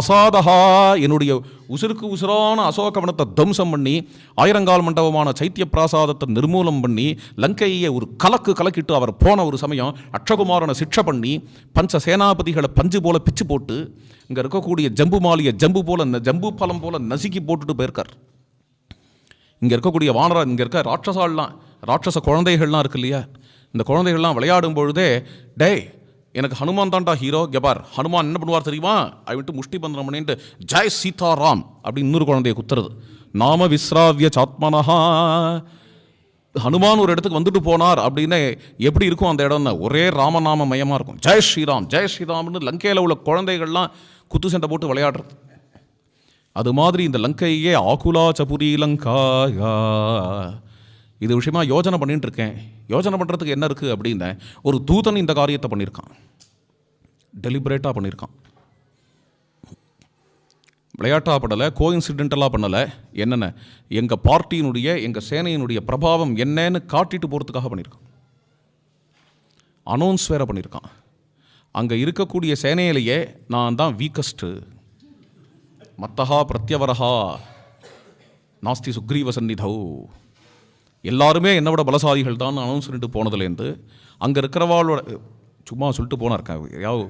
அசாதஹா என்னுடைய உசுருக்கு உசுரான அசோகவனத்தை தம்சம் பண்ணி ஆயிரங்கால் மண்டபமான சைத்திய பிராசாதத்தை நிர்மூலம் பண்ணி லங்கையை ஒரு கலக்கு கலக்கிட்டு அவர் போன ஒரு சமயம் அக்ஷகுமாரனை சிக்ஷை பண்ணி பஞ்ச சேனாபதிகளை பஞ்சு போல பிச்சு போட்டு இங்கே இருக்கக்கூடிய ஜம்பு மாலியை ஜம்பு போல ஜம்பு பழம் போல நசுக்கி போட்டுட்டு போயிருக்கார். இங்கே இருக்கக்கூடிய வானரா இங்கே இருக்க ராட்சசாலாம் ராட்சச குழந்தைகள்லாம் இருக்கு இல்லையா? இந்த குழந்தைகள்லாம் விளையாடும் பொழுதே டேய் எனக்கு ஹனுமான் தான்டா ஹீரோ கெபார் ஹனுமான் என்ன பண்ணுவார் தெரியுமா? விட்டு முஷ்டி பந்தனம் பண்ணிட்டு ஜெய் சீதாராம் அப்படின்னு இன்னொரு குழந்தைய குத்துறது. நாம விஸ்ராவிய சாத்மனஹா. ஹனுமான் ஒரு இடத்துக்கு வந்துட்டு போனார் அப்படின்னு எப்படி இருக்கும் அந்த இடம் ஒரே ராமநாம மயமாக இருக்கும். ஜெய் ஸ்ரீராம் ஜெய் ஸ்ரீராம்னு லங்கையில் உள்ள குழந்தைகள்லாம் குத்து சண்டை போட்டு விளையாடுறது. அது மாதிரி இந்த லங்கையே ஆகுலா சபுரி லங்காயா. இது விஷயமா யோஜனை பண்ணிட்டு இருக்கேன் யோஜனை பண்ணுறதுக்கு என்ன இருக்குது அப்படின்னு ஒரு தூதன் இந்த காரியத்தை பண்ணியிருக்கான். டெலிபரேட்டாக பண்ணியிருக்கான். விளையாட்டாக பண்ணலை கோஇன்சிடென்டலாக பண்ணலை என்னென்ன? எங்கள் பார்ட்டியினுடைய எங்கள் சேனையினுடைய பிரபாவம் என்னன்னு காட்டிட்டு போகிறதுக்காக பண்ணியிருக்கான். அனௌன்ஸ் வேற பண்ணியிருக்கான். அங்கே இருக்கக்கூடிய சேனையிலேயே நான் தான் வீக்கஸ்ட்டு மத்தஹா பிரத்யவரஹா. நாஸ்தி சுக்ரீவ சந்நிதௌ. எல்லாருமே என்னை விட பலசாலிகள் தான். அனௌன்ஸ் பண்ணிட்டு போனதுலேருந்து அங்கே இருக்கிறவாளோட சும்மா சொல்லிட்டு போனா இருக்கேன் யாவ்?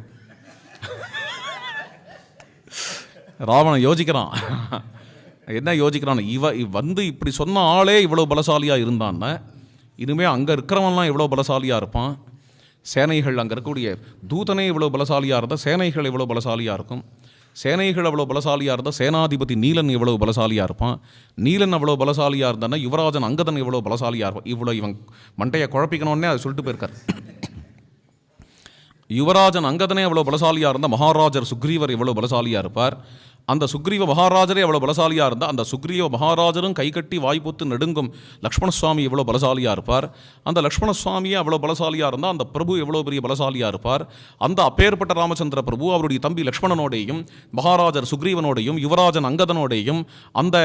ராவணன் யோசிக்கிறான். என்ன யோசிக்கிறான் இவ வந்து இப்படி சொன்ன ஆளே இவ்வளோ பலசாலியாக இருந்தான்னு இனிமேல் அங்கே இருக்கிறவன்லாம் எவ்வளோ பலசாலியாக இருப்பான். சேனைகள் அங்கே இருக்கக்கூடிய தூதனே இவ்வளோ பலசாலியாக இருந்தால் சேனைகள் இவ்வளோ பலசாலியாக இருக்கும். சேனைகள் அவ்வளோ பலசாலியாக இருந்தால் சேனாதிபதி நீலன் எவ்வளோ பலசாலியாக இருப்பான்? நீலன் அவ்வளோ பலசாலியாக இருந்தானா யுவராஜன் அங்கதன் எவ்வளோ பலசாலியாக இருப்பான்? இவ்வளோ இவன் மண்டையை குழப்பிக்கணும்னே அதை சொல்லிட்டு போயிருக்கார். யுவராஜன் அங்கதனே எவ்வளோ பலசாலியாக இருந்தால் மகாராஜர் சுக்ரீவர் எவ்வளோ பலசாலியாக இருப்பார்? அந்த சுக்ரீவ மகாராஜரே எவ்வளோ பலசாலியாக இருந்தால் அந்த சுக்ரீவ மகாராஜரும் கைகட்டி வாய்ப்புத்து நெடுங்கும் லக்ஷ்மண சுவாமி எவ்வளோ பலசாலியாக இருப்பார்? அந்த லக்ஷ்மண சுவாமியே அவ்வளோ பலசாலியாக இருந்தால் அந்த பிரபு எவ்வளோ பெரிய பலசாலியாக இருப்பார்? அந்த அப்பேற்பட்ட ராமச்சந்திர பிரபு அவருடைய தம்பி லக்ஷ்மணனோடையும் மகாராஜர் சுக்ரீவனோடையும் யுவராஜன் அங்கதனோடையும் அந்த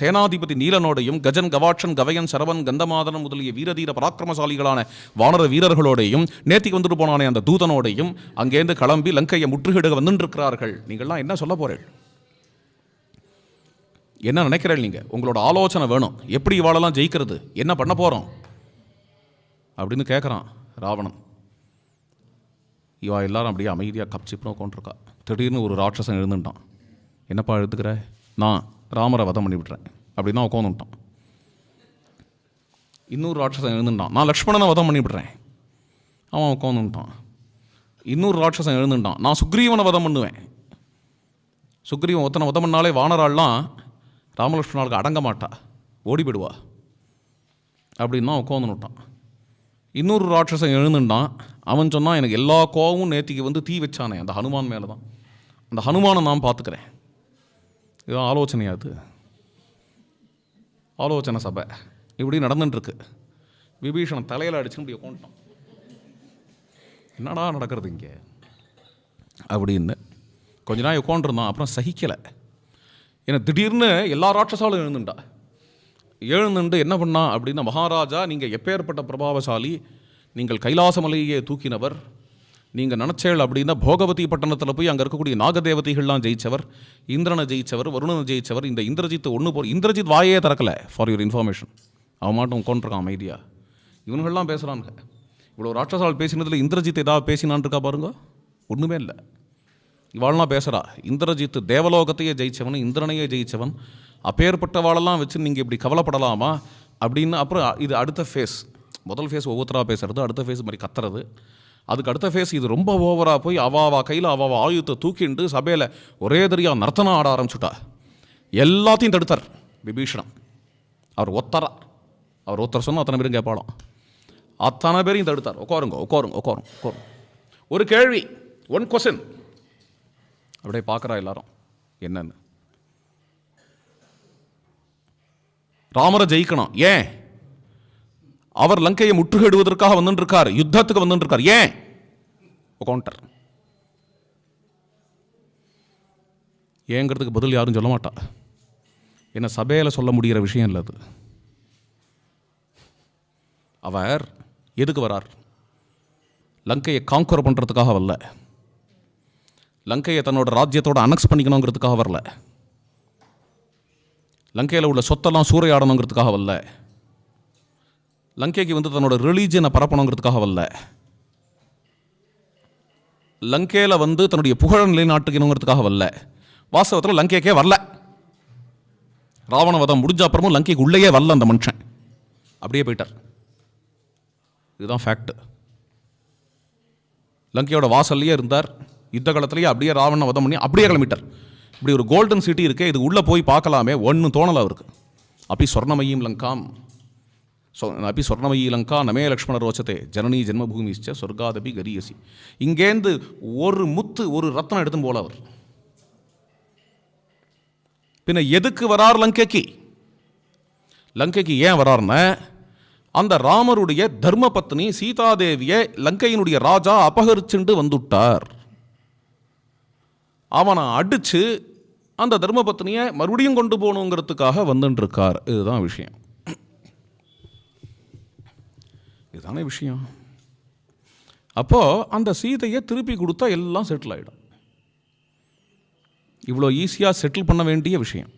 சேனாதிபதி நீலனோடையும் கஜன் கவாட்சன் கவயன் சரவன் கந்தமாதனன் முதலிய வீரதீர பராக்கிரமசாலிகளான வானர வீரர்களோடையும் நேத்திக்கு வந்துட்டு போனானே அந்த தூதனோடையும் அங்கேருந்து கிளம்பி லங்கையை முற்றுகிட வந்துட்டு இருக்கிறார்கள் நீங்கள்லாம் என்ன சொல்ல போகிறேன் என்ன நினைக்கிறீங்க நீங்கள் உங்களோட ஆலோசனை வேணும். எப்படி இவாளெல்லாம் ஜெயிக்கிறது? என்ன பண்ண போகிறோம் அப்படின்னு கேட்குறான் ராவணன். இவா எல்லாரும் அப்படியே அமைதியாக கப்சிப்னு உட்காந்துருக்கா திடீர்னு ஒரு ராட்சசன் எழுந்துட்டான். என்னப்பா எழுத்துக்கிற நான் ராமரை வதம் பண்ணி விட்றேன் அப்படின்னா உட்காந்துட்டான் இன்னொரு ராட்சசன் எழுந்துட்டான். நான் லக்ஷ்மணனை வதம் பண்ணி விடுறேன் அவன் உட்காந்துட்டான் இன்னொரு ராட்சசன் எழுந்துட்டான். நான் சுக்ரீவனை வதம் பண்ணுவேன். சுக்ரீவன் ஒத்தனை வதம் பண்ணாலே வானராள்லாம் ராமலட்சுமணாளுக்கு அடங்க மாட்டா ஓடி போயிடுவா அப்படின்னா உட்காந்துனுட்டான் இன்னொரு ராட்சசன் எழுந்துட்டான். அவன் சொன்னான் எனக்கு எல்லா கோவமும் நேத்திக்கு வந்து தீ வச்சானே. அந்த ஹனுமான் மேலே தான் அந்த ஹனுமானை நான் பார்த்துக்கிறேன். இதுதான் ஆலோசனையா அது? ஆலோசனை சபை. இப்படி நடந்துட்டுருக்கு. விபீஷணன் தலையில் அடிச்சுன்னு இப்படி உட்காந்துட்டான் என்னடா நடக்கிறது இங்கே? அப்படின்னு. கொஞ்ச நாள் உட்காந்துருந்தான் அப்புறம் சகிக்கலை. ஏன்னா திடீர்னு எல்லா ராட்சசாலும் எழுந்துட்டா எழுந்துண்டு என்ன பண்ணா அப்படின்னா மகாராஜா நீங்கள் எப்பேற்பட்ட பிரபாவசாலி நீங்கள் கைலாசமலையே தூக்கினவர் நீங்கள் நினச்சேள் அப்படின்னா போகவதி பட்டணத்தில் போய் அங்கே இருக்கக்கூடிய நாகதேவதைகள்லாம் ஜெயிச்சவர் இந்திரனை ஜெயிச்சவர் வருணனை ஜெயிச்சவர் இந்த இந்திரஜித் ஒன்று போ இந்திரஜித் வாயே திறக்கல ஃபார் யுவர் இன்ஃபர்மேஷன் அவன் மாட்டும் உட்காந்துருக்கான் அமைதியா. இவனுங்கள்லாம் பேசுகிறானுங்க இவ்வளோ ராட்சசால் பேசினதில் இந்திரஜித் ஏதாவது பேசினான் இருக்கா பாருங்க? ஒன்றுமே இல்லை. இவாள்லாம் பேசுகிறா இந்திரஜித் தேவலோகத்தையே ஜெயித்தவன் இந்திரனையே ஜெயிச்சவன் அப்பேற்பட்டவாளெல்லாம் வச்சு நீங்கள் இப்படி கவலைப்படலாமா? அப்படின்னு அப்புறம் இது அடுத்த ஃபேஸ் முதல் ஃபேஸ் ஒவ்வொருத்தராக பேசுறது அடுத்த ஃபேஸ் மாதிரி கத்துறது. அதுக்கு அடுத்த ஃபேஸ் இது ரொம்ப ஓவராக போய் அவாவா கையில் அவாவா ஆயுதத்தை தூக்கிண்டு சபையில் ஒரே தெரியா நர்த்தனம் ஆட ஆரம்பிச்சுட்டா. எல்லாத்தையும் தடுத்தார் விபீஷணம். அவர் ஒத்தரா. அவர் ஒருத்தர் சொன்னால் அத்தனை பேரும் கேட்பாளாம் அத்தனை பேரையும் தடுத்தார். உட்காருங்க உட்காருங்க உட்காருங்க உட்காருங்க. ஒரு கேள்வி ஒன் கொஸ்டின் அப்படியே பார்க்குறா எல்லாரும். என்னன்னு. ராமரை ஜெயிக்கணும். ஏன்? அவர் லங்கையை முற்றுகையிடுவதற்காக வந்துட்டு இருக்கார் யுத்தத்துக்கு வந்துட்டு இருக்கார் ஏன் கவுண்டர் ஏங்கிறதுக்கு பதில் யாரும் சொல்ல மாட்டா. என்ன சபையில் சொல்ல முடிகிற விஷயம் இல்லை அது. அவர் எதுக்கு வரார்? லங்கையை காங்கர் பண்ணுறதுக்காக வரல லங்கையை தன்னோட ராஜ்யத்தோட அனெக்ஸ் பண்ணிக்கணுங்கிறதுக்காக வரல. லங்கையில் உள்ள சொத்தெல்லாம் சூறையாடணுங்கிறதுக்காக வரல. லங்கைக்கு வந்து தன்னோட ரிலீஜியனை பரப்பணுங்கிறதுக்காக வரல. லங்கையில் வந்து தன்னுடைய புகழ நிலைநாட்டுக்கணுங்கிறதுக்காக வரல. வாஸ்தவத்தில் லங்கைக்கே வரல. ராவணவதம் முடிஞ்ச அப்புறமும் லங்கைக்கு உள்ளேயே வரல அந்த மனுஷன். அப்படியே போயிட்டார். இதுதான் ஃபேக்ட் லங்கையோட வாசல்லையே இருந்தார். யுத்த காலத்துலேயே அப்படியே ராவண வதம் பண்ணி அப்படியே கிளம்பிட்டார். இப்படி ஒரு கோல்டன் சிட்டி இருக்கே இது உள்ளே போய் பார்க்கலாமே ஒன்றும் தோணலை அவருக்கு. அப்படி சொர்ணமயம் லங்காம். சொ அப்படி சொர்ணமயி லங்கா நமே லக்ஷ்மண ரோச்சத்தை ஜனனி ஜென்மபூமிச்ச சொர்க்காதபி கரியசி. இங்கேருந்து ஒரு முத்து ஒரு ரத்னம் எடுத்துன்னு போல அவர். பின்ன எதுக்கு வரார் லங்கைக்கு? லங்கைக்கு ஏன் வரார்னா அந்த ராமருடைய தர்ம பத்னி சீதாதேவியை லங்கையினுடைய ராஜா அபகரிச்சுண்டு வந்துட்டார். அவனை அடித்து அந்த தர்மபத்னியை மறுபடியும் கொண்டு போகணுங்கிறதுக்காக வந்துட்டு இருக்கார் இதுதான் விஷயம். இதுதானே விஷயம். அப்போது அந்த சீதையை திருப்பி கொடுத்தா எல்லாம் செட்டில் ஆகிடும் இவ்வளோ ஈஸியாக செட்டில் பண்ண வேண்டிய விஷயம்.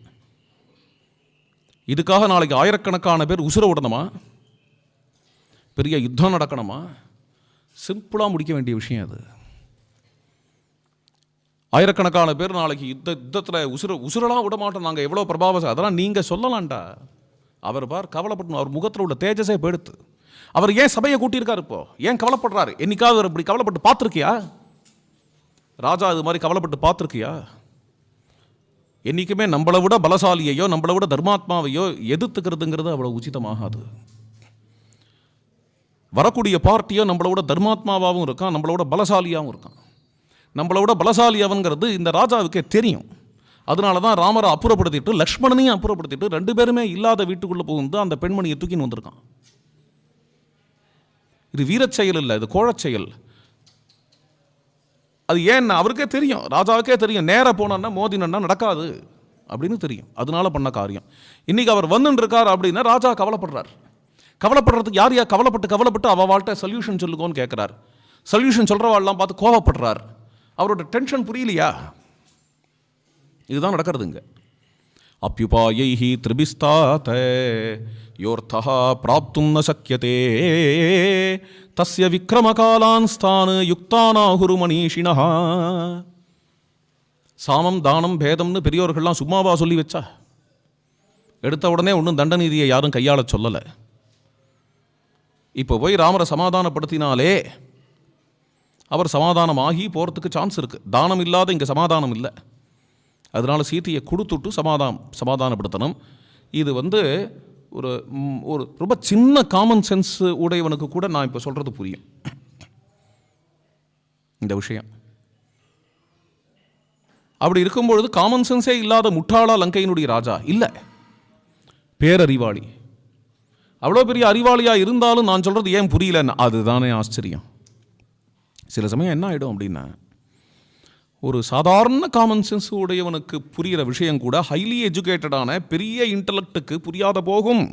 இதுக்காக நாளைக்கு ஆயிரக்கணக்கான பேர் உசுர விடணுமா பெரிய யுத்தம் நடக்கணுமா? சிம்பிளாக முடிக்க வேண்டிய விஷயம் அது. ஆயிரக்கணக்கான பேர் நாளைக்கு யுத்த யுத்தத்தில் உசுர உசுரெல்லாம் விட மாட்டோம் நாங்கள் எவ்வளோ பிரபாவசம் அதெல்லாம் நீங்கள் சொல்லலாம்டா. அவர் பார் கவலைப்படணும் அவர் முகத்தில் உள்ள தேஜஸே போயிடுத்து அவர் ஏன் சபையை கூட்டியிருக்காரு இப்போ? ஏன் கவலைப்படுறாரு? என்னைக்காவது அவர் இப்படி கவலைப்பட்டு பார்த்துருக்கியா? ராஜா இது மாதிரி கவலைப்பட்டு பார்த்துருக்கியா? என்றைக்குமே நம்மளை விட பலசாலியையோ நம்மளை விட தர்மாத்மாவையோ எதிர்த்துக்கிறதுங்கிறது அவ்வளோ உச்சிதமாகாது. வரக்கூடிய பார்ட்டியோ நம்மளோட விட தர்மாத்மாவாகவும் இருக்கான் நம்மளோட பலசாலியாகவும் இருக்கான். நம்மளை விட பலசாலி அவன்கிறது இந்த ராஜாவுக்கே தெரியும். அதனால தான் ராமரை அப்புறப்படுத்திட்டு லக்ஷ்மணனையும் அப்புறப்படுத்திட்டு ரெண்டு பேருமே இல்லாத வீட்டுக்குள்ளே புகுந்து அந்த பெண்மணியை தூக்கின்னு வந்திருக்கான். இது வீரச் செயல் இல்லை இது கோழச் செயல். அது ஏன்னா அவருக்கே தெரியும் ராஜாவுக்கே தெரியும் நேராக போனோன்னா மோதினா நடக்காது அப்படின்னு தெரியும். அதனால பண்ண காரியம். இன்னைக்கு அவர் வந்துட்டு இருக்கார் அப்படின்னா ராஜா கவலைப்படுறார். கவலைப்படுறதுக்கு யார் யார் கவலைப்பட்டு கவலைப்பட்டு அவ வாழ்க்கை சொல்யூஷன் சொல்லுங்கன்னு கேட்குறார் சொல்யூஷன் சொல்கிறவாள்லாம் பார்த்து கோவப்படுறார். அவரோட டென்ஷன் புரியலையா? இதுதான் நடக்கிறதுங்க. அப்யுபாயைஹி திரிபிஸ்தாத யோர்த்தா பிராப்தும் ந சக்கியதே தஸ்ய விக்ரமகாலான் ஸ்தான் யுக்தானாகுரு மணீஷினா சாமம் தானம் பேதம்னு பெரியோர்கள்லாம் சும்மாவா சொல்லி வச்சா? எடுத்த உடனே ஒன்றும் தண்டநீதியை யாரும் கையாள சொல்லலை. இப்போ போய் ராமரை சமாதானப்படுத்தினாலே அவர் சமாதானமாகி போகிறதுக்கு சான்ஸ் இருக்குது தானம் இல்லாத இங்கே சமாதானம் இல்லை. அதனால் சீத்தையை கொடுத்துட்டு சமாதானம் சமாதானப்படுத்தணும். இது வந்து ஒரு ஒரு ரொம்ப சின்ன காமன் சென்ஸ் உடையவனுக்கு கூட நான் இப்போ சொல்கிறது புரியும். இந்த விஷயம். அப்படி இருக்கும்பொழுது காமன் சென்ஸே இல்லாத முட்டாளா லங்கையினுடைய ராஜா? இல்லை. பேரறிவாளி. அவ்வளோ பெரிய அறிவாளியாக இருந்தாலும் நான் சொல்கிறது ஏன் புரியலன்னு? அதுதானே ஆச்சரியம். சில சமயம் என்ன ஆகிடும் அப்படின்னா ஒரு சாதாரண காமன் சென்ஸ் உடையவனுக்கு புரிகிற விஷயம் கூட ஹைலி எஜுகேட்டடான பெரிய இன்டலெக்டுக்கு புரியாத போகும்.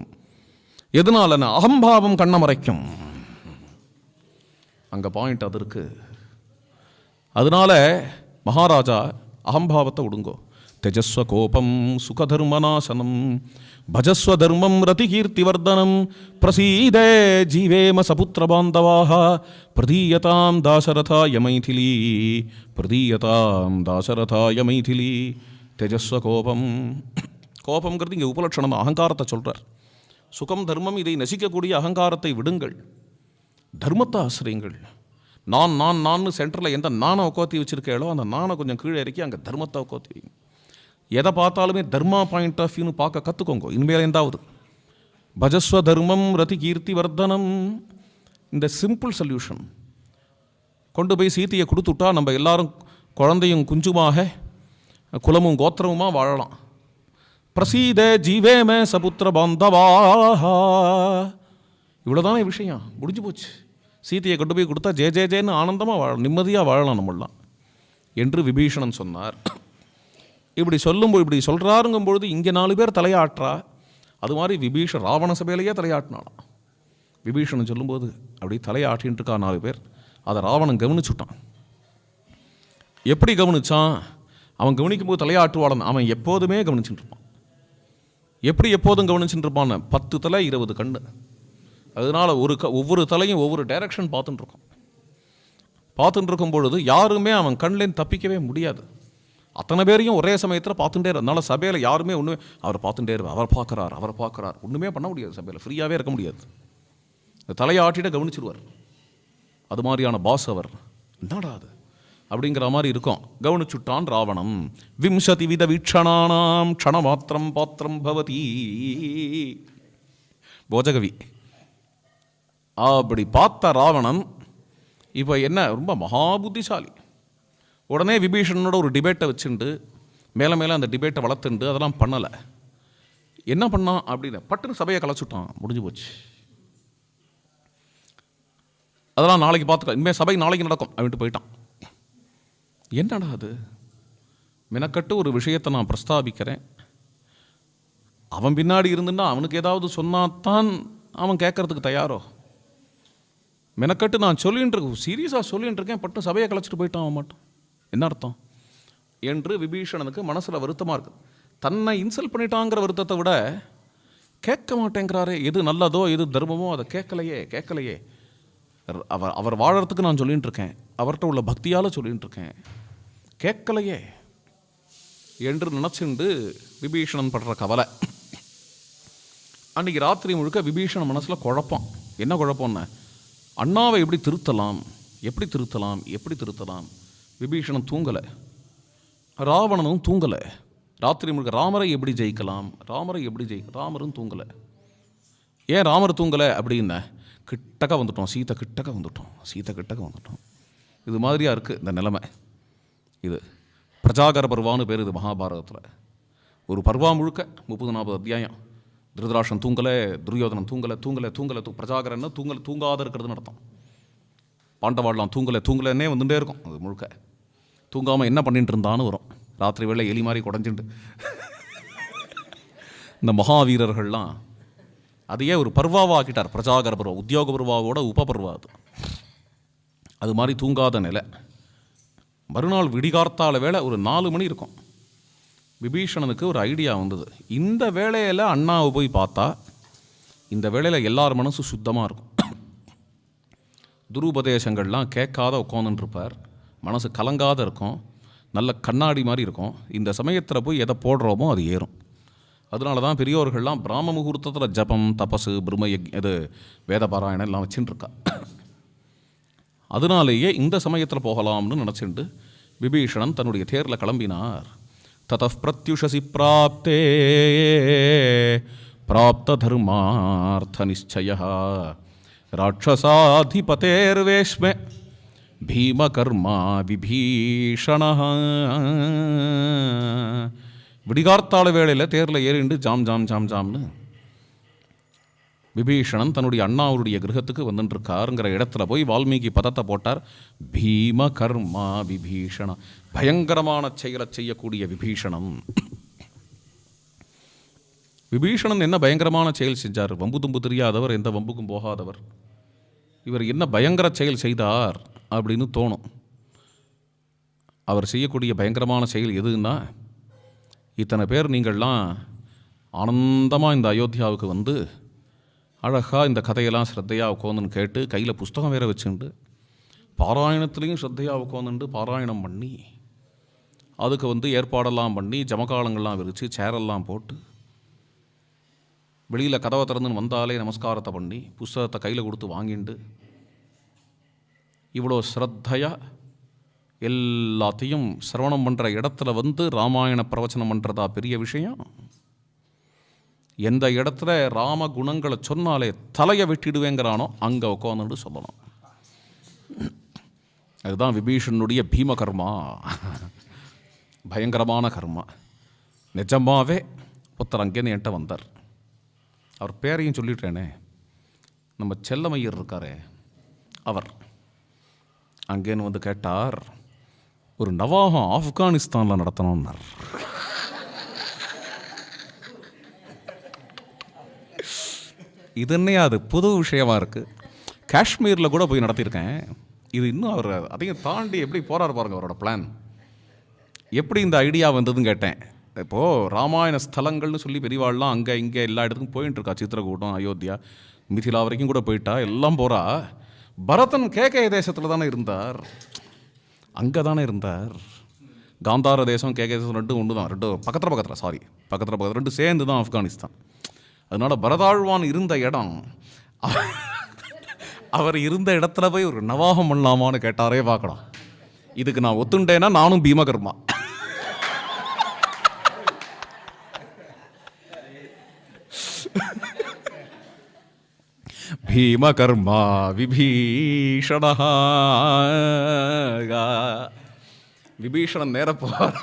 எதனாலன அகம்பாவம் கண்ண மறைக்கும் அங்கே பாயிண்ட் அது இருக்கு. அதனால மகாராஜா அகம்பாவத்தை விடுங்கோ தெஜஸ்வ கோபம் சுகதர்மநாசனம் பஜஸ்வ தர்மம் ரதிகீர்த்திவர்தனம் பிரசீதே ஜீவேம சபுத்திர பாந்தவாக பிரதீயதாம் தாசரதாய மைதிலி பிரதீயதாம் தாசரதாய மைதிலி தெஜஸ்வ கோபம் கோபம்ங்கிறது இங்கே உபலட்சணம் அகங்காரத்தை சொல்கிறார் சுகம் தர்மம் இதை நசிக்கக்கூடிய அகங்காரத்தை விடுங்கள் தர்மத்தை ஆசிரியுங்கள் நான் நான் நான் சென்டரில் எந்த நானை உட்காத்தி வச்சிருக்கேளோ அந்த நானை கொஞ்சம் கீழே இறக்கி அங்கே தர்மத்தை உட்காத்தி வைங்க எதை பார்த்தாலுமே தர்மா பாயிண்ட் ஆஃப் வியூன்னு பார்க்க கற்றுக்கோங்க இனிமேல் எந்தாவது பஜஸ்வ தர்மம் ரதி கீர்த்தி வர்த்தனம் இந்த சிம்பிள் சொல்யூஷன் கொண்டு போய் சீத்தையை கொடுத்துட்டா நம்ம எல்லாரும் குழந்தையும் குஞ்சுமாக குலமும் கோத்திரமுமா வாழலாம். பிரசீத ஜீவேம சபுத்திர பாந்தவாஹா இவ்வளோதானே விஷயம். முடிஞ்சு போச்சு. சீதையை கொண்டு போய் கொடுத்தா ஜே ஜே ஜேன்னு ஆனந்தமாக வாழ நிம்மதியாக வாழலாம் நம்மளாம் என்று விபீஷணன் சொன்னார். இப்படி சொல்லும்போது இப்படி சொல்கிறாருங்கும் பொழுது இங்கே நாலு பேர் தலையாட்டுறா அது மாதிரி விபீஷன் ராவண சபையிலேயே தலையாட்டினாலாம் விபீஷன் சொல்லும்போது அப்படி தலையாட்டின்ட்டு இருக்கா நாலு பேர். அதை ராவணன் கவனிச்சுட்டான். எப்படி கவனிச்சான்? அவன் கவனிக்கும் போது தலையாட்டுவாளன் அவன் எப்போதுமே கவனிச்சுட்டு இருப்பான் எப்படி எப்போதும் கவனிச்சுட்டு இருப்பான்னு பத்து தலை இருபது கண்ணு. அதனால ஒரு க ஒவ்வொரு தலையும் ஒவ்வொரு டைரக்ஷன் பார்த்துட்டு இருக்கும் பார்த்துட்டு இருக்கும் பொழுது யாருமே அவன் கண்லேருந்து தப்பிக்கவே முடியாது. அத்தனை பேரையும் ஒரே சமயத்தில் பார்த்துட்டே அதனால சபையில் யாருமே ஒன்றுமே அவர் பார்த்துட்டே இருப்பார் அவர் பார்க்குறார் அவர் பார்க்குறார். ஒன்றுமே பண்ண முடியாது சபையில். ஃப்ரீயாகவே இருக்க முடியாது. இந்த தலையாட்டிட கவனிச்சிடுவார் அது மாதிரியான பாஸ் அவர். என்னடா அது? அப்படிங்கிற மாதிரி இருக்கும். கவனிச்சுட்டான் ராவணம் விம்சதி வித வீக்ஷணானாம் க்ஷணமாத்திரம் பாத்திரம் பவதி. போஜகவி. அப்படி பார்த்த ராவணன் இப்போ என்ன ரொம்ப மகா புத்திசாலி. உடனே விபீஷணனோட ஒரு டிபேட்டை வச்சுண்டு மேலே மேலே அந்த டிபேட்டை வளர்த்துண்டு அதெல்லாம் பண்ணலை. என்ன பண்ணான் அப்படின்னு பட்டுன்னு சபையை கலைச்சுட்டான் முடிஞ்சு போச்சு. அதெல்லாம் நாளைக்கு பார்த்துக்கலாம். இனிமேல் சபை நாளைக்கு நடக்கும் அப்படின்ட்டு போயிட்டான். என்னடா அது? மெனக்கட்டு ஒரு விஷயத்தை நான் பிரஸ்தாபிக்கிறேன். அவன் பின்னாடி இருந்துன்னா அவனுக்கு ஏதாவது சொன்னாத்தான் அவன் கேட்கறதுக்கு தயாரோ? மெனக்கட்டு நான் சொல்லின்னு இருக்கேன் சீரியஸாக சொல்லின்னு இருக்கேன் பட்டு சபையை கலைச்சிட்டு போயிட்டான் அவன் மட்டும். என்ன அர்த்தம்? என்று விபீஷணனுக்கு மனசில் வருத்தமாக இருக்குது தன்னை இன்சல்ட் பண்ணிட்டாங்கிற வருத்தத்தை விட கேட்க மாட்டேங்கிறாரே எது நல்லதோ எது தர்மமோ அதை கேட்கலையே கேட்கலையே. அவர்- அவர் வாழறதுக்கு நான் சொல்லிகிட்டு இருக்கேன். அவர்கிட்ட உள்ள பக்தியால் சொல்லிகிட்டு இருக்கேன். கேட்கலையே என்று நினச்சிண்டு விபீஷணன் படுற கவலை. அன்றைக்கி ராத்திரி முழுக்க விபீஷணன் மனசில் குழப்பம். என்ன குழப்பம்னு? அண்ணாவை எப்படி திருத்தலாம்? எப்படி திருத்தலாம்? எப்படி திருத்தலாம்? விபீஷணன் தூங்கலை. ராவணனும் தூங்கலை. ராத்திரி முழுக்க ராமரை எப்படி ஜெயிக்கலாம்? ராமரை எப்படி ஜெயி ராமரும் தூங்கலை. ஏன் ராமர் தூங்கலை அப்படின்ன? கிட்டக்க வந்துட்டோம். சீத்தை கிட்டக்க வந்துட்டோம். சீத்தை கிட்டக்க வந்துட்டோம். இது மாதிரியாக இருக்குது இந்த நிலைமை. இது பிரஜாகர பருவான்னு பேர் இது மகாபாரதத்தில். ஒரு பர்வா முழுக்க முப்பது நாற்பது அத்தியாயம். திருதராஷன் தூங்கலை துரியோதனன் தூங்கலை தூங்கலை தூங்கலை தூ பிரஜாகரன்னா தூங்கலை தூங்காத இருக்கிறதுன்னு அர்த்தம். பாண்டவாடலாம் தூங்கலை தூங்கலைன்னே வந்துட்டே இருக்கும் அது முழுக்க. தூங்காமல் என்ன பண்ணிட்டு இருந்தான்னு வரும். ராத்திரி வேளை எலி மாதிரி குடஞ்சிட்டு இந்த மகாவீரர்கள்லாம் அதையே ஒரு பர்வாவா ஆக்கிட்டார் பிரஜாகர பருவா உத்தியோக பருவாவோட உபபர்வா அது. அது மாதிரி தூங்காத நிலை. மறுநாள் விடிகார்த்தால வேலை ஒரு நாலு மணி இருக்கும். விபீஷணனுக்கு ஒரு ஐடியா வந்தது. இந்த வேலையில் அண்ணாவை போய் பார்த்தா இந்த வேலையில் எல்லார் மனசும் சுத்தமாக இருக்கும். துருபதேசங்கள்லாம் கேட்காத உட்காந்துட்டு இருப்பார். மனசு கலங்காத இருக்கும். நல்ல கண்ணாடி மாதிரி இருக்கும். இந்த சமயத்தில் போய் எதை போடுறோமோ அது ஏறும். அதனால தான் பெரியோர்கள்லாம் பிராம முகூர்த்தத்தில் ஜபம் தபசு பிரம்ம இது வேத பாராயணம் எல்லாம் வச்சுட்டு இருக்கா அதனாலேயே இந்த சமயத்தில் போகலாம்னு நினச்சிண்டு விபீஷணன் தன்னுடைய தேரில் கிளம்பினார். தத பிரத்யுஷசி பிராப்தே பிராப்த தர்மார்த்த நிச்சய ராட்சசாதிபதேர்வேஷ்மே பீமகர்மா விபீஷண விடிகார்த்தாள வேளையில் தேரில் ஏறிண்டு ஜாம் ஜாம் ஜாம் ஜாம்னு விபீஷணன் தன்னுடைய அண்ணாவுடைய கிரகத்துக்கு வந்துட்டுருக்காருங்கிற இடத்துல போய் வால்மீகி பதத்தை போட்டார். பீம கர்மா விபீஷண பயங்கரமான செயலை செய்யக்கூடிய விபீஷணம் விபீஷணன் என்ன பயங்கரமான செயல் செஞ்சார்? வம்பு தும்பு தெரியாதவர் எந்த வம்புக்கும் போகாதவர். இவர் என்ன பயங்கர செயல் செய்தார்? அப்படின்னு தோணும். அவர் செய்யக்கூடிய பயங்கரமான செயல் எதுன்னா இத்தனை பேர் நீங்கள்லாம் ஆனந்தமாக இந்த அயோத்தியாவுக்கு வந்து அழகாக இந்த கதையெல்லாம் ஸ்ரத்தையாக உட்காந்துன்னு கேட்டு கையில் புஸ்தகம் வேற வச்சுண்டு பாராயணத்துலேயும் ஸ்ரத்தையாக உட்காந்துண்டு பாராயணம் பண்ணி அதுக்கு வந்து ஏற்பாடெல்லாம் பண்ணி ஜமகாலங்கள்லாம் விரித்து சேரெல்லாம் போட்டு வெளியில் கதவை திறந்துன்னு வந்தாலே நமஸ்காரத்தை பண்ணி புஸ்தகத்தை கையில் கொடுத்து வாங்கிண்டு இவ்வளோ ஸ்ரத்தையாக எல்லாத்தையும் சிரவணம் பண்ணுற இடத்துல வந்து ராமாயண பிரவச்சனம் பண்ணுறதா பெரிய விஷயம்? எந்த இடத்துல ராம குணங்களை சொன்னாலே தலையை வெட்டிடுவேங்கிறானோ அங்கே உட்காந்துட்டு சொல்லணும். அதுதான் விபீஷனுடைய பீம கர்மா. பயங்கரமான கர்மா. நிஜமாகவே ஒருத்தர் அங்கேருந்து என்கிட்ட வந்தார். அவர் பேரையும் சொல்லிட்டேனே. நம்ம செல்லமையர் இருக்காரே அவர். அங்கேன்னு வந்து கேட்டார் ஒரு நவாகம் ஆப்கானிஸ்தானில் நடத்தணும்னார். இது என்னையா அது புது விஷயமா இருக்குது காஷ்மீரில் கூட போய் நடத்தியிருக்கேன். இது இன்னும் அவர் அதையும் தாண்டி எப்படி போகிறார் பாருங்க அவரோட பிளான் எப்படி இந்த ஐடியா வந்ததுன்னு கேட்டேன். இப்போது ராமாயண ஸ்தலங்கள்னு சொல்லி பெரியவாள்லாம் அங்கே இங்கே எல்லா இடத்துக்கும் போயிட்டு இருக்கா. சித்திரக்கூட்டம் அயோத்தியா மிதிலா வரைக்கும் கூட போயிட்டா எல்லாம் போகிறா பரதன் கேகய தேசத்தில் தானே இருந்தார். அங்கே தானே இருந்தார். காந்தார தேசம் கேகய தேசம் ரெண்டும் ஒன்று தான் ரெண்டும் பக்கத்தில் பக்கத்தில் சாரி பக்கத்தில் பக்கத்தில் ரெண்டும் சேர்ந்து தான் ஆப்கானிஸ்தான். அதனால பரதாழ்வான் இருந்த இடம் அவர் இருந்த இடத்துல போய் ஒரு நவாகம் பண்ணலாமான்னு கேட்டாரே பார்க்கலாம். இதுக்கு நான் ஒத்துண்டேன்னா நானும் பீமகர்மா. பீமகர்மா விபீஷணா விபீஷணன் நேர போறார்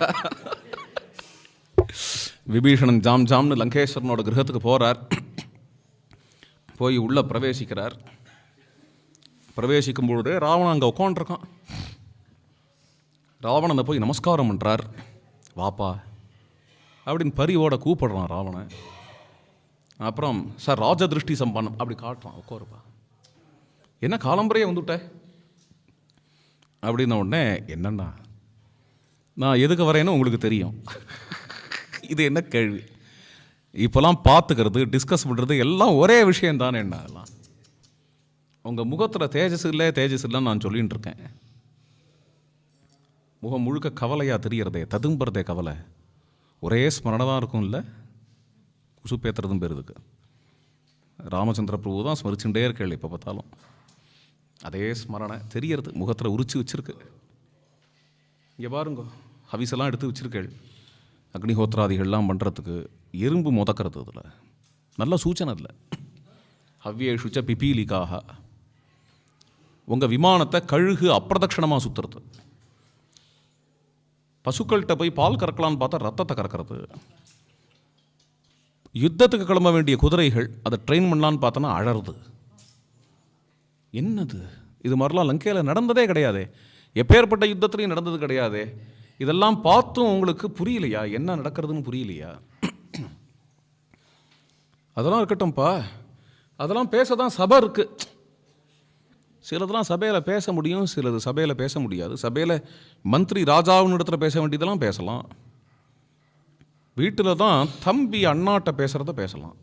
விபீஷணன் ஜாம் ஜாம்னு லங்கேஸ்வரனோட கிரகத்துக்கு போறார் போய் உள்ள பிரவேசிக்கிறார் பிரவேசிக்கும் பொழுது ராவணன் அங்கே உட்காண்டிருக்கான் ராவணனை போய் நமஸ்காரம் பண்ணுறார் வாப்பா அப்படின்னு பரிவோட கூப்பிடுறான் ராவணன் அப்புறம் சார் ராஜ திருஷ்டி சம்பானம். அப்படி காட்டுறான் உட்காருப்பா. என்ன காலம்பரையே வந்துவிட்ட அப்படின்ன உடனே என்னண்ணா நான் எதுக்கு வரேன்னு உங்களுக்கு தெரியும். இது என்ன கேள்வி? இப்போல்லாம் பார்த்துக்கிறது டிஸ்கஸ் பண்ணுறது எல்லாம் ஒரே விஷயம் தானே என்ன அதெல்லாம் உங்கள் முகத்தில் தேஜஸ் இல்லை தேஜஸ் இல்லைன்னு நான் சொல்லின்னு இருக்கேன். முகம் முழுக்க கவலையாக தெரியறதே ததும்புறதே கவலை. ஒரே ஸ்மரணை தான் இருக்கும் இல்லை குசுப்பேத்துறதும் பேர் இதுக்கு. ராமச்சந்திர பிரபு தான் ஸ்மரிச்சுட்டே இருக்கேள் இப்போ பார்த்தாலும். அதே ஸ்மரணை தெரியறது முகத்தில் உரிச்சு வச்சிருக்கு. இங்கே பாருங்க ஹவிசெல்லாம் எடுத்து வச்சுருக்கேள். அக்னிஹோத்திராதிகள்லாம் பண்ணுறதுக்கு எறும்பு முதக்கிறது அதில். நல்ல சூச்சனை இல்லை ஹவ்யேஷுச்ச பிபீலிக்காக உங்கள் விமானத்தை கழுகு அப்பிரதட்சணமாக சுற்றுறது பசுக்கள்கிட்ட போய் பால் கறக்கலான்னு பார்த்தா ரத்தத்தை கறக்கிறது. யுத்தத்துக்கு கிளம்ப வேண்டிய குதிரைகள் அதை ட்ரெயின் பண்ணலான்னு பார்த்தோன்னா அழறது. என்னது? இது மாதிரிலாம் லங்கையில் நடந்ததே கிடையாதே. எப்பேற்பட்ட யுத்தத்துலையும் நடந்தது கிடையாதே. இதெல்லாம் பார்த்தும் உங்களுக்கு புரியலையா? என்ன நடக்கிறதுன்னு புரியலையா? அதெல்லாம் இருக்கட்டும்ப்பா. அதெல்லாம் பேச தான் சபை இருக்குது சிலதெல்லாம் சபையில் பேச முடியும் சிலது சபையில் பேச முடியாது. சபையில் மந்திரி ராஜாவின் இடத்துல பேச வேண்டியதெல்லாம் பேசலாம். வீட்டில் தான் தம்பி அண்ணாட்ட பேசுகிறத பேசலாம்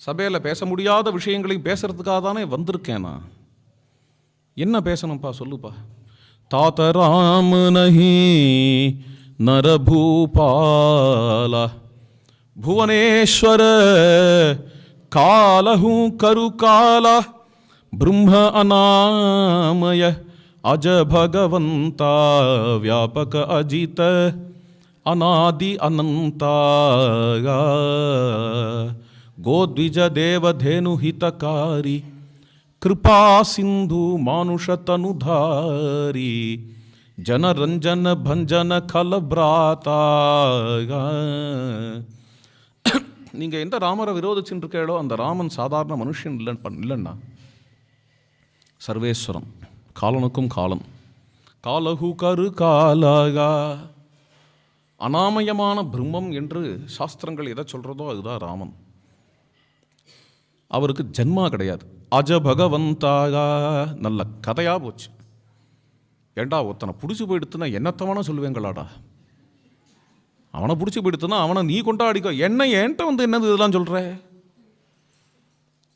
சபையில் பேச முடியாத விஷயங்களையும் பேசுறதுக்காக தானே வந்திருக்கேன் நான் என்ன பேசணும்ப்பா சொல்லுப்பா தாத்த ராம நஹி நரபூபால भुवनेश्वर कालहु करुकाल ब्रह्म अनामय अज भगवन्ता व्यापक अजित అనాది అనంత గోద్విజ దేవధేనుహితకారి కృపా సింధు మానుషతనుధారి జనరంజన భంజన కలభ్రాత நீங்கள் எந்த ராமரை விரோதிச்சுருக்கீங்களோ அந்த ராமன் சாதாரண மனுஷன் இல்லை இல்லைன்னா சர்வேஸ்வரம் காலனுக்கும் காலம் காலகு கரு காலகா அனாமயமான பிரம்மம் என்று சாஸ்திரங்கள் எதை சொல்கிறதோ அதுதான் ராமன். அவருக்கு ஜென்மா கிடையாது. அஜ பகவந்தாக நல்ல கதையாக போச்சு. ஏண்டா ஒருத்தனை பிடிச்சி போயிடுத்துனா என்னத்தவனா சொல்லுவேங்களாடா. அவனை பிடிச்சி போயிடுத்துனா அவனை நீ கொண்டாடிக்கோ. என்ன என்கிட்ட வந்து என்னது இதெல்லாம் சொல்கிற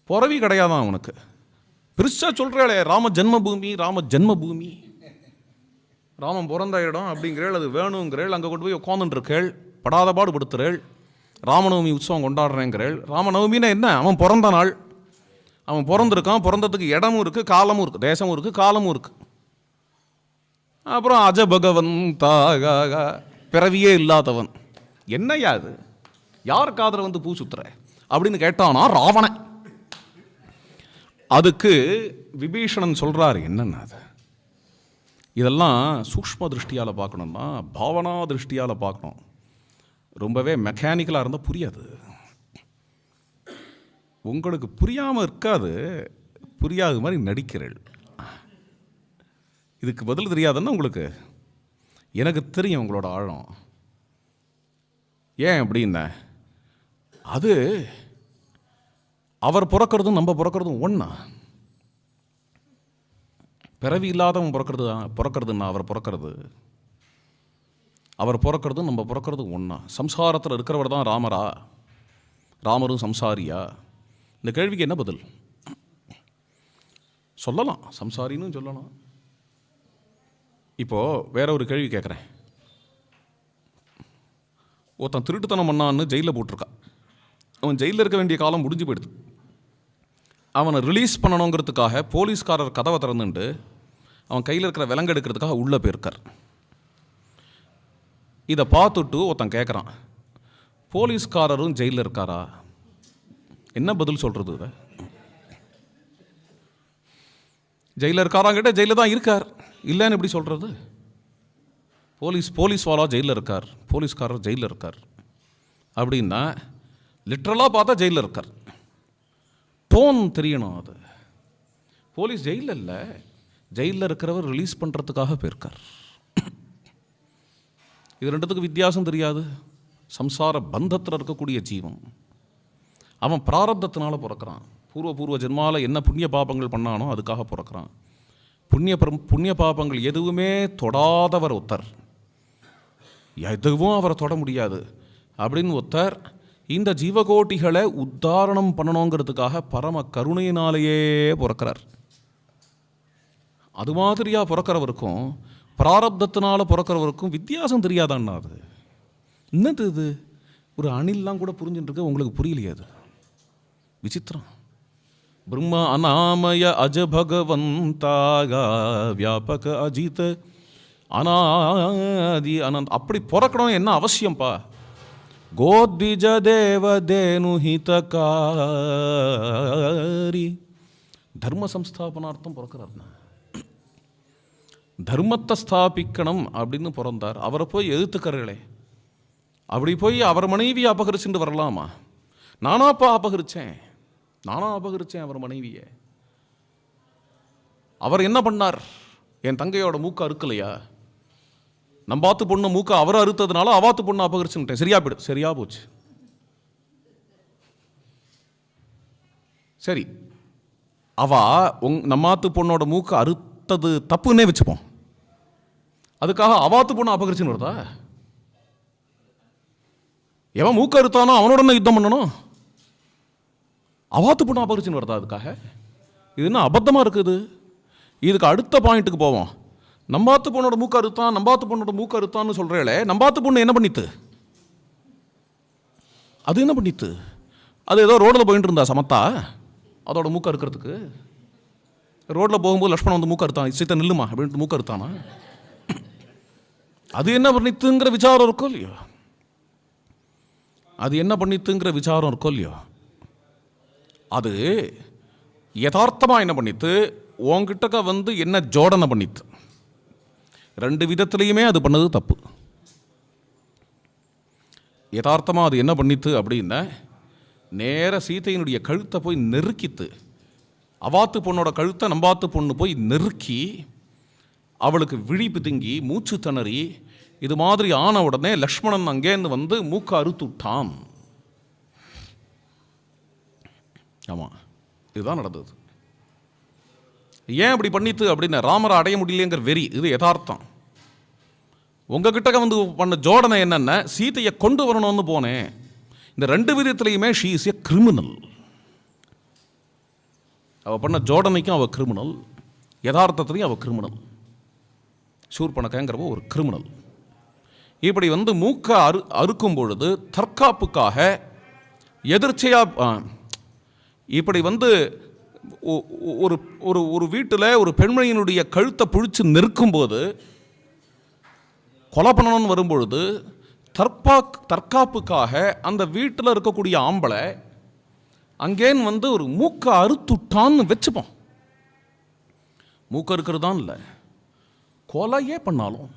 பிறவி கிடையாதான் அவனுக்கு. பெருசாக சொல்கிறாளே ராம ஜென்மபூமி ராம ஜென்மபூமி. ராமன் பிறந்த இடம் அப்படிங்கிறேள் அது வேணுங்கிறேள் அங்கே கொண்டு போய் உட்காந்துட்டுருக்கேள் படாத பாடுபடுத்துறேள். ராமநவமி உற்சவம் கொண்டாடுறேங்கிறேள். ராமநவமின்னா என்ன? அவன் பிறந்த நாள். அவன் பிறந்திருக்கான் பிறந்ததுக்கு இடமும் இருக்குது காலமும் இருக்குது தேசமும் இருக்குது காலமும் இருக்குது அப்புறம் அஜ பகவன் தாக பிறவியே இல்லாதவன். என்னையா அது? யார் காதல வந்து பூ சுத்துற? அப்படின்னு கேட்டானா ராவணன். அதுக்கு விபீஷணன் சொல்றாரு என்னன்னா அது? இதெல்லாம் சூக்ம திருஷ்டியால் பார்க்கணும்னா பாவனா திருஷ்டியால் பார்க்கணும். ரொம்பவே மெக்கானிக்கலாக இருந்தால் புரியாது. உங்களுக்கு புரியாமல் இருக்காது புரியாத மாதிரி நடிக்கிறீள். இதுக்கு பதில் தெரியாதுன்னா உங்களுக்கு எனக்கு தெரியும் உங்களோட ஆழம். ஏன் அப்படின்னா அது அவர் பிறக்கிறதும் நம்ம பிறக்கிறதும் ஒன்றா பிறவி இல்லாதவன் பிறக்கிறது தான் பிறக்கிறதுன்னா அவர் பிறக்கிறது. அவர் பிறக்கிறதும் நம்ம பிறக்கிறதும் ஒன்றா சம்சாரத்தில் இருக்கிறவர் தான் ராமரா? ராமரும் சம்சாரியா? இந்த கேள்விக்கு என்ன பதில்? சொல்லலாம். சம்சாரின்னு சொல்லலாம். இப்போது வேற ஒரு கேள்வி கேட்குறேன் ஒருத்தன் திருட்டுத்தனம் பண்ணான்னு ஜெயிலில் போட்டிருக்கான் அவன் ஜெயிலில் இருக்க வேண்டிய காலம் முடிஞ்சு போயிடுது. அவனை ரிலீஸ் பண்ணணுங்கிறதுக்காக போலீஸ்காரர் கதவை திறந்துட்டு அவன் கையில் இருக்கிற விலங்கு எடுக்கிறதுக்காக உள்ளே போயிருக்கார். இதை பார்த்துட்டு ஒருத்தன் கேட்குறான் போலீஸ்காரரும் ஜெயிலில் இருக்காரா? என்ன பதில் சொல்கிறது இதை ஜெயிலில் இருக்காராங்கிட்ட ஜெயிலில் தான் இருக்கார். இல்லைன்னு எப்படி சொல்கிறது போலீஸ் போலீஸ் வாலா ஜெயிலில் இருக்கார். போலீஸ்காரர் ஜெயிலில் இருக்கார். அப்படின்னா லிட்ரலாக பார்த்தா ஜெயிலில் இருக்கார். டோன் தெரியணும் அது. போலீஸ் ஜெயிலில் இல்லை. ஜெயிலில் இருக்கிறவர் ரிலீஸ் பண்ணுறதுக்காக போயிருக்கார். இது ரெண்டுத்துக்கு வித்தியாசம் தெரியாது. சம்சார பந்தத்தில் இருக்கக்கூடிய ஜீவன். அவன் பிராரப்தத்தினால் பிறக்கிறான். பூர்வ பூர்வ ஜென்மாவில் என்ன புண்ணிய பாபங்கள் பண்ணானோ அதுக்காக பிறக்கிறான். புண்ணிய புண்ணிய பாபங்கள் எதுவுமே தொடாதவர் ஒத்தர். எதுவும் அவரை தொட முடியாது. அப்படின்னு ஒத்தர் இந்த ஜீவகோட்டிகளை உத்தாரணம் பண்ணணுங்கிறதுக்காக பரம கருணையினாலேயே பிறக்கிறார். அது மாதிரியாக பிறக்கிறவருக்கும் பிராரப்தத்தினால் பிறக்கிறவருக்கும் வித்தியாசம் தெரியாதான்னா அது? என்னது இது? ஒரு அணில்லாம் கூட புரிஞ்சுட்டுருக்கு உங்களுக்கு புரியலையே அது? விசித்திரம். பிரம்ம அநாமய அஜ பகவந்தாக வியாபக அஜித். அனாதி அனந்த் அப்படி பிறக்கணும் என்ன அவசியம்ப்பா கோத்விஜ தேவ தேனு தர்ம சம்ஸ்தாபனார்த்தம் பிறக்கிறாருண்ணா தர்மத்தை ஸ்தாபிக்கணும் அப்படின்னு பிறந்தார். அவரை போய் எதிர்த்துக்கிறீங்களே அப்படி போய் அவர் மனைவியை அபகரிச்சுட்டு வரலாமா? நானாப்பா அபகரிச்சேன். நானா அபகரிச்சேன் அவர் மனைவியை. அவர் என்ன பண்ணார்? என் தங்கையோட மூக்கை அறுக்கலையா? நம்பாத்து பொண்ணு மூக்கை அவர் அறுத்ததுனால அவாத்து பொண்ணு அபகரிச்சுட்டேன் சரியா போயிடு சரியா போச்சு. சரி அவா உங் நம்மாத்து பொண்ணோட மூக்கை அறுத்தது தப்புன்னே வச்சுப்போம். அதுக்காக அவாத்து பொண்ணு அபகரிச்சுன்னு வருதா? எவன் மூக்க அவனோட யுத்தம் பண்ணணும். அவாத்து பொண்ணு அபகரிச்சுன்னு வருதா அதுக்காக? இது என்ன அபத்தமாக இருக்குது? இதுக்கு அடுத்த பாயிண்ட்டுக்கு போவோம். நம்பாத்து பொண்ணோட மூக்க அறுத்தான் நம்பாத்து பொண்ணோட மூக்க அறுத்தான்னு சொல்கிறேளே நம்பாத்து பொண்ணு என்ன பண்ணித்து? அது என்ன பண்ணித்து? அது ஏதோ ரோடில் போயிட்டு இருந்தா சமத்தா? அதோட மூக்க அறுக்கிறதுக்கு? ரோட்டில் போகும்போது லக்ஷ்மணன் வந்து மூக்க அறுத்தான் சித்த நில்லுமா அப்படின்ட்டு மூக்க அறுத்தானா? அது என்ன பண்ணித்துங்கிற விசாரம் இருக்கோ இல்லையோ? அது என்ன பண்ணித்துங்கிற விசாரம் இருக்கோ இல்லையோ? அது யதார்த்தமாக என்ன பண்ணித்து உன்கிட்டக்க வந்து என்ன ஜோடனை பண்ணித்து. ரெண்டு விதத்துலேயுமே அது பண்ணது தப்பு. யதார்த்தமாக அது என்ன பண்ணித்து அப்படின்னா நேர சீதையினுடைய கழுத்தை போய் நெருக்கித்து அவாத்து பொண்ணோட கழுத்தை நம்பாத்து பொண்ணு போய் நெருக்கி அவளுக்கு விழிப்பு திங்கி மூச்சு திணறி இது மாதிரி ஆன உடனே லக்ஷ்மணன் அங்கேருந்து வந்து மூக்க அறுத்துட்டான் ஆமாம் இதுதான் நடந்தது. ஏன் அப்படி பண்ணித்து அப்படின்னு ராமரை அடைய முடியலங்கிற வெறி இது யதார்த்தம். உங்ககிட்ட வந்து பண்ண ஜோடனை என்னென்ன சீதையை கொண்டு வரணும்னு போனேன். இந்த ரெண்டு விதத்துலையுமே ஷீ இஸ் எ கிரிமினல் அவள் பண்ண ஜோடனைக்கும் அவள் கிரிமினல் யதார்த்தத்துலையும் அவள் கிரிமினல் சூர்பனக்கங்கிறவ ஒரு கிரிமினல் இப்படி வந்து மூக்க அறு அறுக்கும் பொழுது தற்காப்புக்காக எதிர்ச்சையாக இப்படி வந்து ஒ- ஒரு ஒரு ஒரு வீட்டில் ஒரு பெண்மணியினுடைய கழுத்தை பிடிச்சி நிற்கும்போது கொலை பண்ணணும்னு வரும்பொழுது தற்பா தற்காப்புக்காக அந்த வீட்டில் இருக்கக்கூடிய ஆம்பளை அங்கேன்னு வந்து ஒரு மூக்கை அறுத்துட்டான்னு வச்சுப்போம். மூக்க அறுக்கிறது தான் இல்லை. கொலையே பண்ணாலும்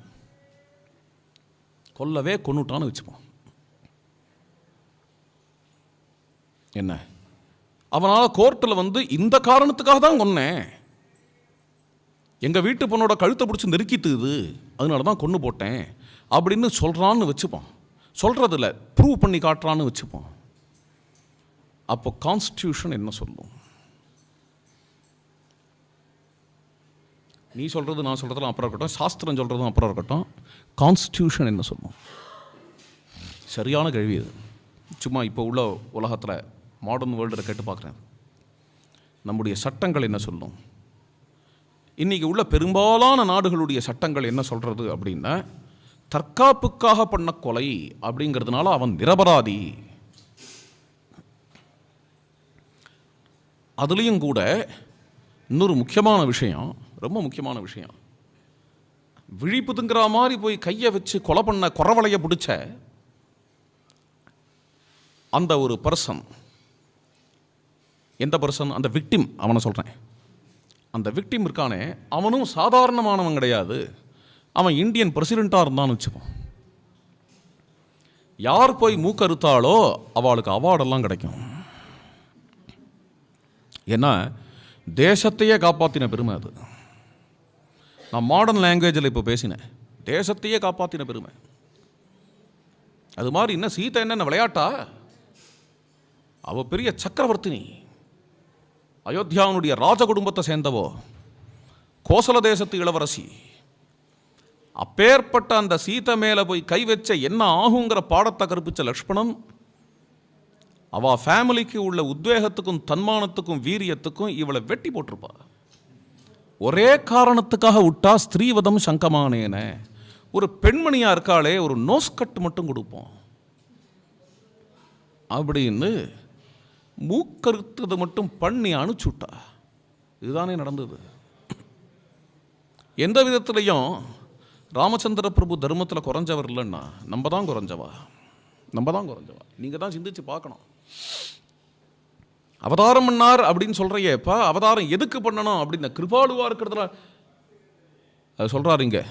கொல்லவே கொன்னுட்டான்னு வச்சுப்போம். என்ன? அவனால் கோர்ட்டில் வந்து இந்த காரணத்துக்காக தான் கொன்னேன். எங்கள் வீட்டு பொண்ணோட கழுத்தை பிடிச்சி நெருக்கிட்டுது அதனால தான் கொன்று போட்டேன். அப்படின்னு சொல்கிறான்னு வச்சுப்போம். சொல்கிறதில்ல ப்ரூவ் பண்ணி காட்டுறான்னு வச்சுப்போம். அப்போ கான்ஸ்டியூஷன் என்ன சொல்லும்? நீ சொல்கிறது நான் சொல்கிறதுலாம் அப்புறம் இருக்கட்டும். சாஸ்திரம் சொல்கிறதும் அப்புறம் இருக்கட்டும். கான்ஸ்டியூஷன் என்ன சொல்லும்? சரியான கேள்வி இது. சும்மா இப்போ உள்ள உலகத்தில் மாடர்ன் வேர்ல்டில் கேட்டு பார்க்குறேன். நம்முடைய சட்டங்கள் என்ன சொல்லும்? இன்றைக்கி உள்ள பெரும்பாலான நாடுகளுடைய சட்டங்கள் என்ன சொல்கிறது அப்படின்னா தற்காப்புக்காக பண்ண கொலை அப்படிங்கிறதுனால அவன் நிரபராதி. அதுலேயும் கூட இன்னொரு முக்கியமான விஷயம் ரொம்ப முக்கியமான விஷயம். விழிப்புதுங்கிற மாதிரி போய் கையை வச்சு கொலை பண்ண குறவலையை பிடிச்ச அந்த ஒரு பர்சன் எந்த பர்சன் அந்த விக்டிம் அவனை சொல்கிறேன் அந்த விக்டிம் இருக்கானே அவனும் சாதாரணமானவன் கிடையாது. அவன் இந்தியன் பிரசிடெண்ட்டாக இருந்தான்னு வச்சுப்போம். யார் போய் மூக்கறுத்தாலோ அவளுக்கு அவார்டெல்லாம் கிடைக்கும். ஏன்னா தேசத்தையே காப்பாற்றின பெருமை அது. நான் மாடர்ன் லாங்குவேஜில் இப்போ பேசினேன். தேசத்தையே காப்பாற்றின பெருமை. அது மாதிரி என்ன சீதை என்னென்ன விளையாட்டா? அவ பெரிய சக்கரவர்த்தினி. அயோத்தியாவுடைய ராஜ குடும்பத்தை சேர்ந்தவோ கோசல தேசத்து இளவரசி. அப்பேற்பட்ட அந்த சீதை மேலே போய் கை வச்ச என்ன ஆகுங்கிற பாடத்தை கற்பித்த லக்ஷ்மணன் அவ ஃபேமிலிக்கு உள்ள உத்வேகத்துக்கும் தன்மானத்துக்கும் வீரியத்துக்கும் இவளை வெட்டி போட்டிருப்பா. ஒரே காரணத்துக்காக விட்டா ஸ்திரீவதம் சங்கமானேன. ஒரு பெண்மணியாக இருக்காளே ஒரு நோஸ் மட்டும் கொடுப்போம். அப்படின்னு மூக்கறுத்தது மட்டும் பண்ணி அனுப்பிச்சுட்டா. இதுதானே நடந்தது. எந்த விதத்துலையும் ராமச்சந்திர பிரபு தர்மத்தில் குறைஞ்சவர் இல்லைன்னா நம்ம தான் குறைஞ்சவா? நம்ம தான் குறைஞ்சவா? நீங்கள் தான் சிந்திச்சு பார்க்கணும். அவதாரம் பண்ணார் அப்படின்னு சொல்கிறையேப்பா அவதாரம் எதுக்கு பண்ணணும் அப்படின்னு கிருபாலுவா இருக்கிறதுல. அது சொல்கிறாரு இங்கே.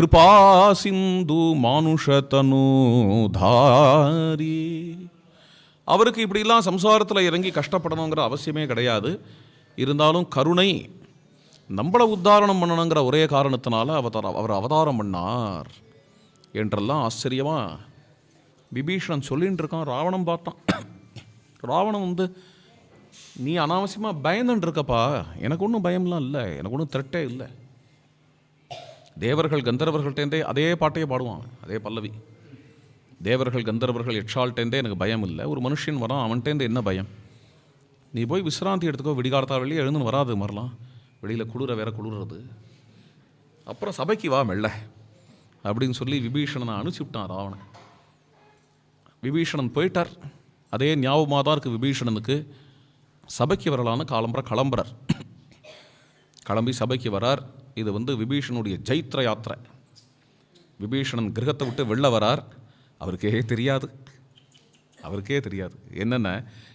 கிருபா சிந்து மானுஷதனு தாரி. அவருக்கு இப்படிலாம் சம்சாரத்தில் இறங்கி கஷ்டப்படணுங்கிற அவசியமே கிடையாது. இருந்தாலும் கருணை நம்மளை உத்தாரணம் பண்ணணுங்கிற ஒரே காரணத்தினால அவதாரம் அவர் அவதாரம் பண்ணார் என்றெல்லாம் ஆச்சரியமாக விபீஷணன் சொல்லின்னு இருக்கான். ராவணம் பார்த்தான். ராவணன் வந்து நீ அனாவசியமாக பயந்துன்னு இருக்கப்பா எனக்கு ஒன்றும் பயம்லாம் இல்லை. எனக்கு ஒன்றும் த்ரெட்டே இல்லை. தேவர்கள் கந்தர்வர்கள்ட்டேருந்தே அதே பாட்டையே பாடுவான். அதே பல்லவி. தேவர்கள் கந்தர்வர்கள் யட்சால்ட்டேருந்தே எனக்கு பயம் இல்லை. ஒரு மனுஷன் வரான் அவன்கிட்டேருந்து என்ன பயம்? நீ போய் விசிராந்தி எடுத்துக்கோ விடிகாலத்தால் வெளியே எழுந்துன்னு வராது மாதிரிலாம் வெளியில் குளிர வேற குளிர்றது. அப்புறம் சபைக்கு வா மெல்ல. அப்படின்னு சொல்லி விபீஷணனை அனுப்பிச்சு விட்டான் ராவணன். விபீஷணன் போயிட்டார். அதே ஞாபகமாக தான் இருக்குது விபீஷணனுக்கு. சபைக்கு வரலான்னு காலம்புற கிளம்புறார். கிளம்பி சபைக்கு வரார். இது வந்து விபீஷனுடைய ஜைத்திர யாத்திரை. விபீஷணன் கிரகத்தை விட்டு வெளில வரார். அவருக்கே தெரியாது. அவருக்கே தெரியாது. என்னென்ன?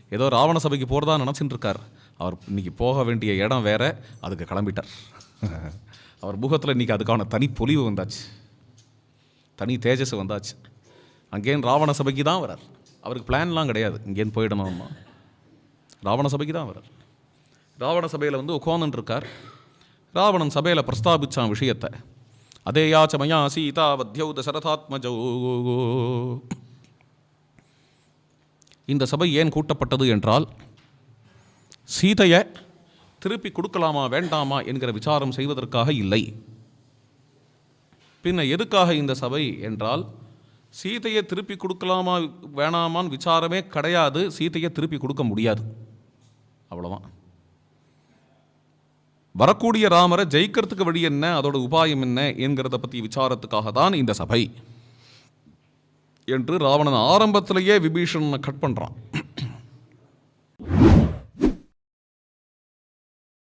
ஏதோ ராவண சபைக்கு போகிறதா நினச்சிட்டு இருக்கார் அவர் இன்னைக்கு போக வேண்டிய இடம் வேற. அதுக்கு கிளம்பிட்டார். அவர் முகத்தில் இன்னைக்கு அதுக்கான தனி பொலிவு வந்தாச்சு. தனி தேஜஸ் வந்தாச்சு. அங்கேயும் ராவண சபைக்கு தான் வரார். அவருக்கு பிளான்லாம் கிடையாது. இங்கேருந்து போயிடணும்னா ராவண சபைக்கு தான் வரார் ராவண சபையில் வந்து உட்கார்ந்துட்டு இருக்கார். ராவணன் சபையில் பிரஸ்தாபிச்சான் விஷயத்தை. அதே யாச்ச சீதா வத்யௌ தசரதாத்மஜோ இந்த சபை ஏன் கூட்டப்பட்டது என்றால் சீதையை திருப்பி கொடுக்கலாமா வேண்டாமா என்கிற விசாரம் செய்வதற்காக இல்லை. பின்ன எதுக்காக இந்த சபை என்றால் சீதையை திருப்பி கொடுக்கலாமா வேணாமான்னு விசாரமே கிடையாது சீதையை திருப்பி கொடுக்க முடியாது. அவ்வளோதான் வரக்கூடிய ராமரை ஜெயிக்கிறதுக்கு வழி என்ன? அதோட உபாயம் என்ன? என்கிறத பற்றி விசாரத்துக்காக தான் இந்த சபை. என்று ராவணன் ஆரம்பத்திலேயே விபீஷணனை கட் பண்ணுறான்